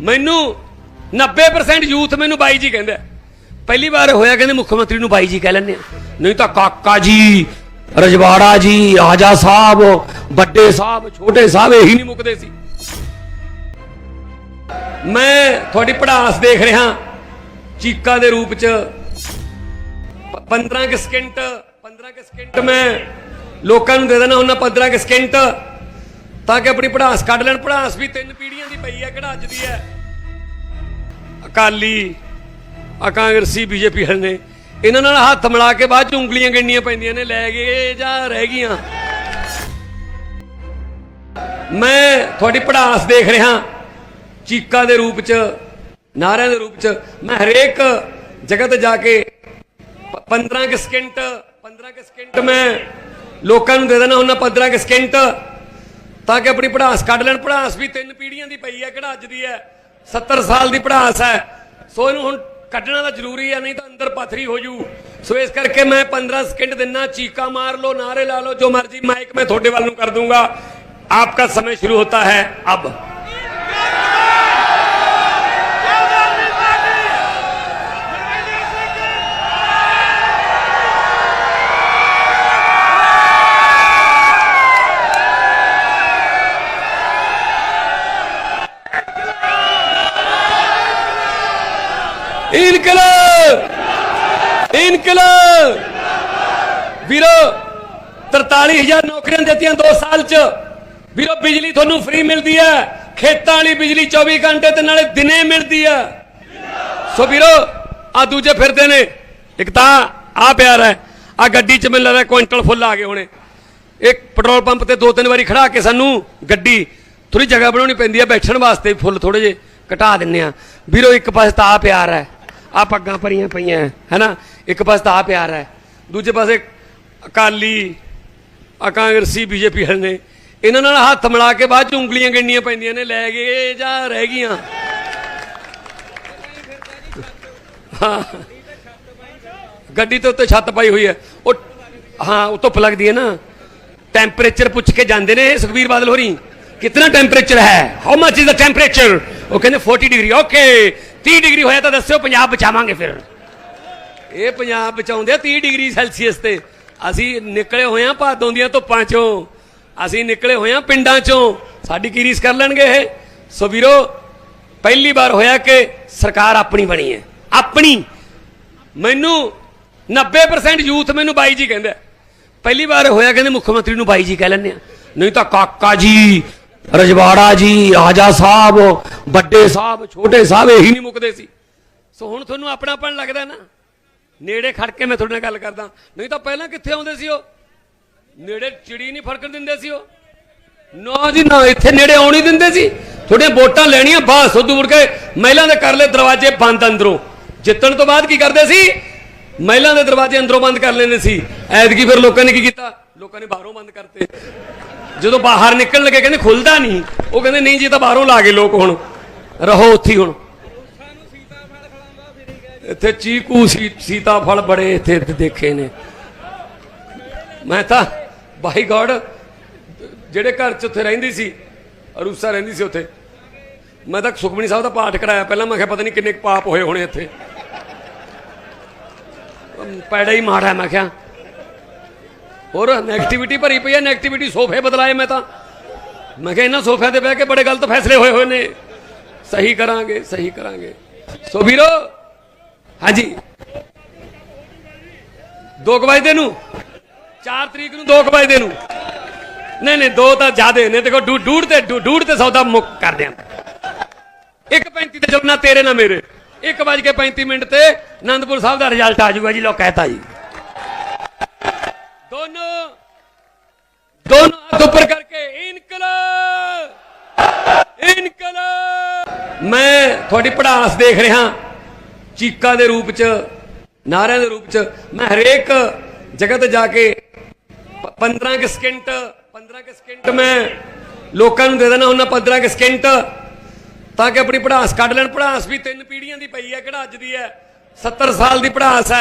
ਮੈਨੂੰ 90% ਯੂਥ ਮੈਨੂੰ ਬਾਈ ਜੀ ਕਹਿੰਦਾ। ਪਹਿਲੀ ਵਾਰ ਹੋਇਆ ਕਹਿੰਦੇ ਮੁੱਖ ਮੰਤਰੀ ਨੂੰ ਬਾਈ ਜੀ ਕਹਿ ਲੈਂਦੇ ਨਹੀਂ ਤਾਂ ਕਾਕਾ ਜੀ, ਰਜਵਾੜਾ ਜੀ ਆਜਾ ਸਾਹਿਬ, ਵੱਡੇ ਸਾਹਿਬ, ਛੋਟੇ ਸਾਹਿਬ ਇਹੀ ਨਹੀਂ ਮੁੱਕਦੇ ਸੀ। ਮੈਂ ਤੁਹਾਡੀ ਪੜਾਸ ਦੇਖ ਰਿਹਾ ਚੀਕਾਂ ਦੇ ਰੂਪ ਚ ਪ- 15 ਕਿ ਸਕਿੰਟ 15 ਕਿ ਸਕਿੰਟ ਮੈਂ ਲੋਕਾਂ ਨੂੰ ਦੇ ਦੇਣਾ ਉਹਨਾਂ 15 ਕਿ ਸਕਿੰਟ ਤਾਂ ਕਿ ਆਪਣੀ ਪੜਾਸ ਕੱਢ ਲੈਣ। ਪੜਾਸ ਵੀ ਤਿੰਨ ਪੀੜ੍ਹੀਆਂ ਦੀ ਪਈ ਹੈ, ਕਿਹੜਾ ਅੱਜ ਦੀ ਹੈ? ਅਕਾਲੀ, ਆ ਕਾਂਗਰਸੀ, ਬੀਜੇਪੀ ਹਲ ਨੇ। ਇਹਨਾਂ ਨਾਲ ਹੱਥ ਮਿਲਾ ਕੇ ਬਾਅਦ ਚ ਉਂਗਲੀਆਂ ਗਿਣਨੀਆਂ ਪੈਂਦੀਆਂ ਨੇ, ਲੈ ਗਏ ਜਾਂ ਰਹਿ ਗਈਆਂ। ਮੈਂ ਤੁਹਾਡੀ ਪੜਾਸ ਦੇਖ ਰਿਹਾ, ਚੀਕਾਂ ਦੇ ਰੂਪ ਚ, ਨਾਰਿਆਂ ਦੇ ਰੂਪ ਚ। ਮੈਂ ਹਰੇਕ ਜਗ੍ਹਾ ਤੇ ਜਾ ਕੇ 15 ਕਿ ਸਕਿੰਟ 15 ਕਿ ਸਕਿੰਟ ਮੈਂ ਲੋਕਾਂ ਨੂੰ ਦੇ ਦੇਣਾ ਉਹਨਾਂ 15 ਕਿ ਸਕਿੰਟ ਤਾਂ ਕਿ ਆਪਣੀ ਪੜਾਸ ਕੱਢ ਲੈਣ ਪੜਾਸ ਵੀ ਤਿੰਨ ਪੀੜ੍ਹੀਆਂ ਦੀ ਪਈ ਹੈ ਕਿਹੜਾ ਅੱਜ ਦੀ ਹੈ 70 ਸਾਲ ਦੀ ਪੜਾਸ ਹੈ ਸੋ ਇਹਨੂੰ ਹੁਣ ਕੱਢਣਾ ਤਾਂ ਜ਼ਰੂਰੀ ਹੈ ਨਹੀਂ ਤਾਂ ਅੰਦਰ ਪੱਥਰੀ ਹੋ ਜੂ ਸੋ ਇਸ ਕਰਕੇ ਮੈਂ 15 ਸਕਿੰਟ ਦਿਨਾ ਚੀਕਾ ਮਾਰ ਲਓ ਨਾਰੇ ਲਾ ਲਓ ਜੋ ਮਰਜੀ ਮਾਈਕ ਮੈਂ ਤੁਹਾਡੇ ਵੱਲ ਨੂੰ ਕਰ ਦੂੰਗਾ ਆਪਕਾ समय शुरू होता है अब ਇਨਕਲਾਬ! ਇਨਕਲਾਬ! ਵੀਰੋ 43000 ਨੌਕਰੀਆਂ ਦਿੱਤੀਆਂ 2 ਸਾਲ ਚ। ਵੀਰੋ, ਬਿਜਲੀ ਤੁਹਾਨੂੰ ਫ੍ਰੀ ਮਿਲਦੀ ਹੈ। ਖੇਤਾਂ ਵਾਲੀ ਬਿਜਲੀ 24 ਘੰਟੇ ਤੇ ਨਾਲੇ ਦਿਨੇ ਮਿਲਦੀ ਹੈ। ਸੋ ਵੀਰੋ ਆ ਦੂਜੇ ਫਿਰਦੇ ਨੇ। ਇੱਕ ਤਾਂ ਆ ਪਿਆਰ ਹੈ। ਆ ਗੱਡੀ ਚ ਮੈਨੂੰ ਲੱਗਦਾ ਕੁਇੰਟਲ ਫੁੱਲ ਆ ਗਏ ਹੋਣੇ। ਇੱਕ ਪੈਟਰੋਲ ਪੰਪ ਤੇ ਦੋ ਤਿੰਨ ਵਾਰੀ ਖੜਾ ਕੇ ਸਾਨੂੰ ਗੱਡੀ ਥੋੜੀ ਜਗ੍ਹਾ ਬਣਾਉਣੀ ਪੈਂਦੀ ਹੈ। ਬੈਠਣ ਵਾਸਤੇ ਫੁੱਲ ਥੋੜੇ ਜੇ ਘਟਾ ਦਿੰਨੇ ਆ ਵੀਰੋ, ਇੱਕ ਪਾਸੇ ਤਾਂ ਆ ਪਿਆਰ ਹੈ। ਆ ਪੱਗਾਂ ਭਰੀਆਂ ਪਈਆਂ ਹੈ, ਹੈਨਾ? ਇੱਕ ਪਾਸੇ ਤਾਂ ਆ ਪਿਆਰ ਹੈ ਦੂਜੇ ਪਾਸੇ ਅਕਾਲੀ ਕਾਂਗਰਸੀ ਬੀਜੇਪੀ ਹਲ ਨੇ ਇਹਨਾਂ ਨਾਲ ਹੱਥ ਮਿਲਾ ਕੇ ਬਾਅਦ ਚ ਉਂਗਲੀਆਂ ਗਿਣਨੀਆਂ ਪੈਂਦੀਆਂ ਨੇ ਲੈ ਗਏ ਜਾਂ ਰਹਿ ਗਈਆਂ। ਹਾਂ। ਗੱਡੀ ਤੇ ਉੱਤੇ ਛੱਤ ਪਾਈ ਹੋਈ ਹੈ। ਉਹ ਹਾਂ ਉਹ ਧੁੱਪ ਲੱਗਦੀ ਹੈ ਨਾ। ਟੈਂਪਰੇਚਰ ਪੁੱਛ ਕੇ ਜਾਂਦੇ ਨੇ ਸੁਖਬੀਰ ਬਾਦਲ ਹੋਰੀ ਕਿੰਨਾ ਟੈਂਪਰੇਚਰ ਹੈ? How much is the temperature ਉਹ ਕਹਿੰਦੇ 40 ਡਿਗਰੀ ਓਕੇ 30 ਡਿਗਰੀ ਹੋਇਆ ਤਾਂ ਦੱਸਿਓ, ਪੰਜਾਬ ਬਚਾਵਾਂਗੇ ਫਿਰ। ਇਹ ਪੰਜਾਬ ਬਚਾਉਂਦੇ ਆ 30 ਡਿਗਰੀ ਸੈਲਸੀਅਸ ਤੇ। ਅਸੀਂ ਨਿਕਲੇ ਹੋਏ ਆ ਭਾਦੋਂ ਦੀਆਂ ਧੁੱਪਾਂ ਚੋਂ। ਅਸੀਂ ਨਿਕਲੇ ਹੋਏ ਆ ਪਿੰਡਾਂ ਚੋਂ। ਸਾਡੀ ਕੀ ਰੀਸ ਕਰ ਲੈਣਗੇ ਇਹ? ਸੋ ਵੀਰੋ, ਪਹਿਲੀ ਵਾਰ ਹੋਇਆ ਕਿ ਸਰਕਾਰ ਆਪਣੀ ਬਣੀ ਹੈ। ਆਪਣੀ। ਮੈਨੂੰ 90% ਯੂਥ ਮੈਨੂੰ ਬਾਈ ਜੀ ਕਹਿੰਦਾ ਪਹਿਲੀ ਵਾਰ ਹੋਇਆ, ਕਹਿੰਦੇ ਮੁੱਖ ਮੰਤਰੀ ਨੂੰ ਬਾਈ ਜੀ ਕਹਿ ਲੈਂਦੇ ਆ। ਨਹੀਂ ਤਾਂ ਕਾਕਾ ਜੀ ਰਜਵਾੜਾ ਜੀ, ਆਜਾ ਸਾਹਿਬ, ਵੱਡੇ ਸਾਹਿਬ, ਛੋਟੇ ਸਾਹਿਬ, ਇਹੀ ਨਹੀਂ ਮੁੱਕਦੇ ਸੀ। ਸੋ ਹੁਣ ਤੁਹਾਨੂੰ ਆਪਣਾਪਣ ਲੱਗਦਾ ਨਾ? ਨੇੜੇ ਖੜ ਕੇ ਮੈਂ ਤੁਹਾਡੇ ਨਾਲ ਗੱਲ ਕਰਦਾ। ਨਹੀਂ ਤਾਂ ਪਹਿਲਾਂ ਕਿੱਥੇ ਆਉਂਦੇ ਸੀ ਉਹ? ਨੇੜੇ ਚਿੜੀ ਨਹੀਂ ਫੜਕਣ ਦਿੰਦੇ ਸੀ ਉਹ? ਨਾ ਜੀ, ਨਾ, ਇੱਥੇ ਨੇੜੇ ਆਉਣ ਹੀ ਦਿੰਦੇ ਸੀ। ਤੁਹਾਡੀਆਂ ਵੋਟਾਂ ਲੈਣੀਆਂ ਬਸ ਉਦੋਂ ਮੁੜ ਕੇ ਮਹਿਲਾ ਦੇ ਕਰ ਲਏ ਦਰਵਾਜ਼ੇ ਬੰਦ ਅੰਦਰੋਂ। ਜਿੱਤਣ ਤੋਂ ਬਾਅਦ ਕੀ ਕਰਦੇ ਸੀ? ਮਹਿਲਾਂ ਦੇ ਦਰਵਾਜ਼ੇ ਅੰਦਰੋਂ ਬੰਦ ਕਰ ਲੈਂਦੇ ਸੀ। ਐਤਕੀ ਫਿਰ ਲੋਕਾਂ ਨੇ ਕੀ ਕੀਤਾ? ਲੋਕਾਂ ਨੇ ਬਾਹਰੋਂ ਬੰਦ ਕਰਤੇ। ਜਦੋਂ ਬਾਹਰ ਨਿਕਲਣ ਲੱਗੇ, ਕਹਿੰਦੇ ਖੁੱਲਦਾ ਨਹੀਂ। ਉਹ ਕਹਿੰਦੇ, ਨਹੀਂ ਜੀ ਤਾਂ ਬਾਹਰੋਂ ਲਾ ਗਏ ਲੋਕ ਹੁਣ। ਰਹੋ ਉੱਥੇ ਹੁਣ। ਇੱਥੇ ਚੀਕੂ ਸੀ, ਸੀਤਾਫਲ ਬੜੇ ਇੱਥੇ ਦੇਖੇ ਨੇ। ਮੈਂ ਤਾਂ, ਬਾਈ ਗੋਡ, ਜਿਹੜੇ ਘਰ ਚ ਉੱਥੇ ਰਹਿੰਦੀ ਸੀ, ਅਰੂਸਾ ਰਹਿੰਦੀ ਸੀ ਉੱਥੇ। ਮੈਂ ਤਾਂ ਸੁਖਮਨੀ ਸਾਹਿਬ ਦਾ ਪਾਠ ਕਰਾਇਆ ਪਹਿਲਾਂ, ਮੈਂ ਕਿਹਾ ਪਤਾ ਨਹੀਂ ਕਿੰਨੇ ਕੁ ਪਾਪ ਹੋਏ ਹੋਣੇ ਇੱਥੇ। ਪੈੜਾ ਹੀ ਮਾੜਾ ਮੈਂ ਕਿਹਾ। ਹੋਰ ਨੈਗੇਟਿਵਿਟੀ ਭਰੀ ਪਈ ਹੈ ਨੈਗੇਟਿਵਿਟੀ ਸੋਫੇ ਬਦਲਾਏ ਮੈਂ ਤਾਂ। ਮੈਂ ਕਿਹਾ ਇਹਨਾਂ ਸੋਫਿਆਂ ਤੇ ਬਹਿ ਕੇ ਬੜੇ ਗਲਤ ਫੈਸਲੇ ਹੋਏ ਹੋਏ ਨੇ। ਸਹੀ ਕਰਾਂਗੇ ਸਹੀ ਕਰਾਂਗੇ। ਸੋ ਵੀਰੋ, ਹਾਂਜੀ। ਦੋ ਕੁ ਵਜੇ ਨੂੰ? 4 ਤਰੀਕ ਨੂੰ 2 ਵਜੇ ਨੂੰ। ਨਹੀਂ ਨਹੀਂ, ਦੋ ਤਾਂ ਜ਼ਿਆਦੇ ਨੇ। ਦੇਖੋ, ਡੂ- ਡੂਢ ਤੇ, ਡੂ- ਤੇ ਸੌਦਾ ਮੁੱਕ ਕਰਦੇ ਆਂ। 1.35 ਤੇ ਨਾ ਤੇਰੇ ਨਾ ਮੇਰੇ। 1 ਵਜ ਕੇ 35 ਮਿੰਟ ਤੇ ਆਨੰਦਪੁਰ ਸਾਹਿਬ ਦਾ ਰਿਜ਼ਲਟ ਆ ਜਾਊਗਾ ਜੀ ਲੋ ਕਹਿਤਾ ਜੀ। ਦੋਨੋਂ ਹੱਥ ਇਨਕਲਾਬ। ਇਨਕਲਾਬ। ਮੈਂ ਤੁਹਾਡੀ ਪੜਾਸ ਦੇਖ ਰਿਹਾ। ਚੀਕਾ ਦੇ ਰੂਪ ਚ, ਨਾਰਿਆਂ ਦੇ ਰੂਪ ਚ, ਮੈਂ ਹਰੇਕ ਜਗ੍ਹਾ ਤੇ ਜਾ ਕੇ 15 ਕਿ ਸਕਿੰਟ 15 ਕਿ ਸਕਿੰਟ ਮੈਂ ਲੋਕਾਂ ਨੂੰ ਦੇ ਦੇਣਾ ਉਹਨਾਂ 15 ਕਿ ਸਕਿੰਟ, ਤਾਂ ਕਿ ਆਪਣੀ ਪੜਾਸ ਕੱਢ ਲੈਣ। ਪੜਾਸ ਵੀ ਤਿੰਨ ਪੀੜ੍ਹੀਆਂ ਦੀ ਪਈ ਹੈ, ਕਿਹੜਾ ਅੱਜ ਦੀ ਹੈ? 70 ਸਾਲ ਦੀ ਪੜਾਸ ਹੈ।